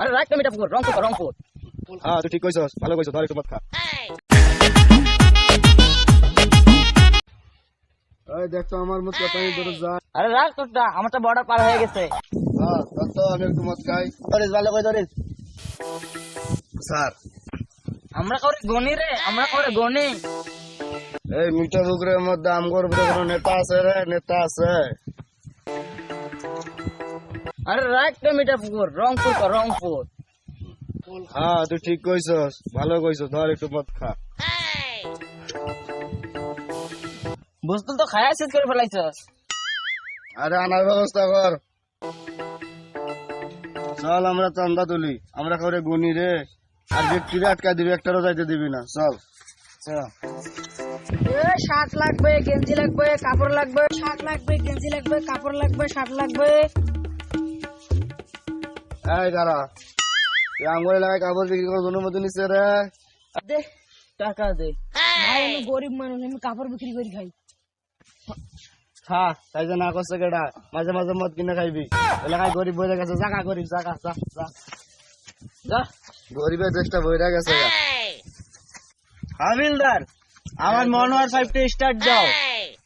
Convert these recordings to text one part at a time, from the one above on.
আরে রাখ রংপুর কর, রংপুর হ্যাঁ তুই ঠিক কইছস ভালো কইছস ধর একটু মদ খা। এই দেখ তো আমার মত কথা আমি যা আরে রাখ তোরটা আমারটা বর্ডার পার হয়ে গেছে। হ্যাঁ তো আমি একটু মদ খাই। ধরিস ভালো করে ধরিস। স্যার। আমরা করে গনি রে আমরা করে গনি। এই মিঠা পুকুরের মধ্যে আমগর ভিতরে কোনো নেতা আছে রে নেতা আছে। আরে রাখ মিটা পুকুর রংপুর কর, রংপুর। হ্যাঁ তুই ঠিক কইছস ভালো কইছস ধর একটু মদ খা। বুঝতুল তো খায়া শেষ করে ফেলাইছস। আরে আনার ব্যবস্থা কর। চল আমরা চান্দা তুলি আমরা করে গুনি রে। আর ব্যক্তিরে আটকা দিবি একটারও যাইতে দিবি না। চল। শার্ট লাগবে গেঞ্জি লাগবে কাপড় লাগবে শার্ট লাগবে গেঞ্জি লাগবে কাপড় লাগবে শার্ট লাগবে। এই দাঁড়া। এই আঙ্গুল এলাকায় কাপড় বিক্রি করার নিচ্ছে রে। দে টাকা দে। ভাই আমি গরিব মানুষ আমি কাপড় বিক্রি করে খাই। খা তাই যে না করছে কেটা মাঝে মাঝে মদ কিনে খাইবি। এলাকায় গরিব বইরে গেছে জাগা গরিব জাগা যা যা। যা। গরিবের দেশটা বইরা গেছে গা। হাবিলদার আমার মনোয়ার ফাইভটা স্টার্ট দাও।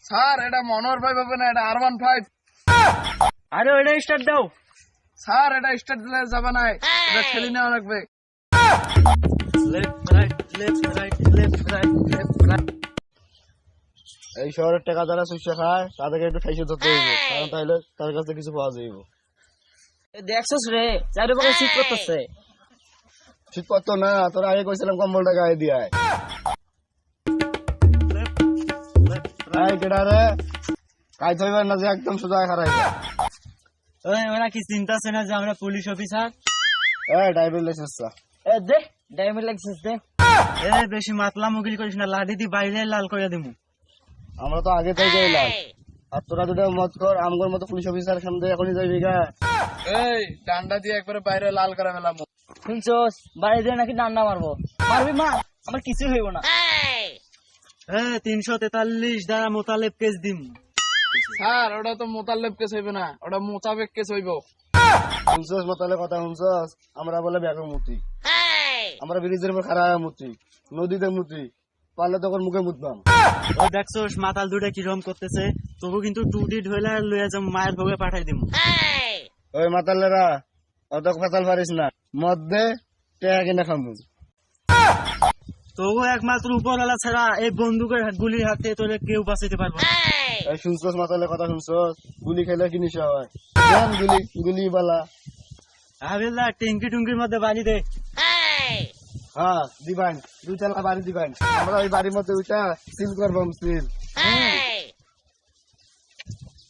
স্যার এটা মনোহর ভাই পাবে না এটা আর ওয়ান ফাইভ আরে ওইটা স্টার্ট দাও। স্যার এটা স্টার্ট দিলে যাবে না এটা ঠেলি নেওয়া লাগবে। Left right left right left right left right এই শহরের টাকা যারা সুস্থ খায় তাদেরকে একটু খাইছে ধরতে হইব। কারণ তাহলে তার কাছে কিছু পাওয়া যাইব। দেখছস রে চারিপাশে শীত করতেছে ঠিক করতো না তোর আগে কইছিলাম কম্বলটা গায়ে দিয়ে আয়। কেডা রে? কাজ হইবার না যে একদম সোজা খারাই ওরা কি চিন্তা আছে না যে আমরা পুলিশ অফিসার এই ড্রাইভিং লাইসেন্স এ দে ডায়মন্ড লাগছিস দে। এ বেশি মাতলা মুগিল করিস না লাঠি দি বাইরে লাল করে দিমু। আমরা তো আগে থেকে এলাম আর তোরা দুটো মত কর আমগর মতো পুলিশ অফিসার সামনে এখনই যাইবি গা। এই ডান্ডা দিয়ে একবারে বাইরে লাল করে ফেলাম। শুনছস বাড়ি দিয়ে নাকি ডান্ডা মারবো? মারবি মা আমার কিছু হইব না। এ তিনশো তেতাল্লিশ দ্বারা মোতালেব কেস দিম। স্যার ওটা তো মোতালেব কেস হইবে না। ওটা মোতাবেক কেস হইব। শুনছস মতালে কথা শুনছস? আমরা বলে ব্যাগের মুতি আমরা ব্রিজের উপর খারাপ মুতি নদীতে মুতি পারলে তখন মুখে মুতবাম ও দেখছোস মাতাল দুটা কিরম করতেছে? তবু কিন্তু টুটি ঢইলা লইয়া যাম মায়ের ভোগে পাঠাই দিমু। ওই মাতালেরা অত ফাতাল পারিস না। মদ দে টেয়া কিনে খামু। তবু একমাত্র উপরওয়ালা ছাড়া এই বন্দুকের গুলির হাতে তোরে কেউ বাঁচাইতে পারব না। শুনছস মাতালে কথা শুনছস? গুলি খেলে কি নিশা হয়? গুলি গুলি বালা। টুঙ্কির মধ্যে বাড়ি দে। হ্যাঁ দিবান দুই চালা বাড়ি দিবান আমরা ওই বাড়ির মধ্যে ওইটা সিল করবাম সিল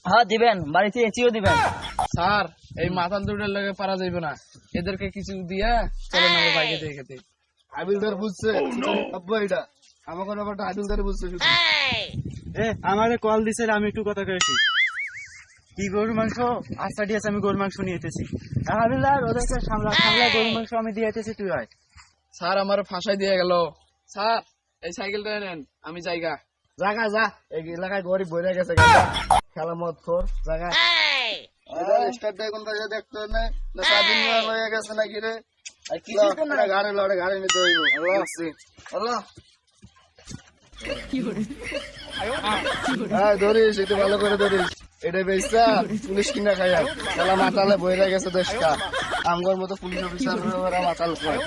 হ্যাঁ দিবেন। বাড়িতে এসিও দিবেন। স্যার এই মাতাল দুটোর লগে পারা যাইবে না। এদেরকে কিছু দিয়া চলে না বাইকে খেতে। হাবিলদার বুঝছে আব্বা এটা আমাকে ব্যাপারটা হাবিলদার বুঝছে শুধু এ আমারে কল দিছে আমি একটু কথা কয়েছি কি গরুর মাংস? আস্তা দিয়েছে আমি গরুর মাংস নিয়ে এসেছি হাবিলদার ওদেরকে সামলা সামলা গরুর মাংস আমি দিয়ে এসেছি তুই আয়। স্যার আমার ফাঁসাই দিয়ে গেল। স্যার এই সাইকেলটা নেন আমি জায়গা। জাগা যা। এই এলাকায় গরিব বইরা গেছে। খেলা মত খোর জাগা স্টার্ট দেয় কোন কাজে দেখতে না হয়ে গেছে নাকি রে? আর কি গাড়ি লড়ে গাড়ি নিতে হইব। আল্লাহ। আল্লাহ। হ্যাঁ ভালো করে এটা পুলিশ কিনা খাই খেলা মাতালে বইরা গেছে দশটা। মতো পুলিশ অফিসার মাতাল করে।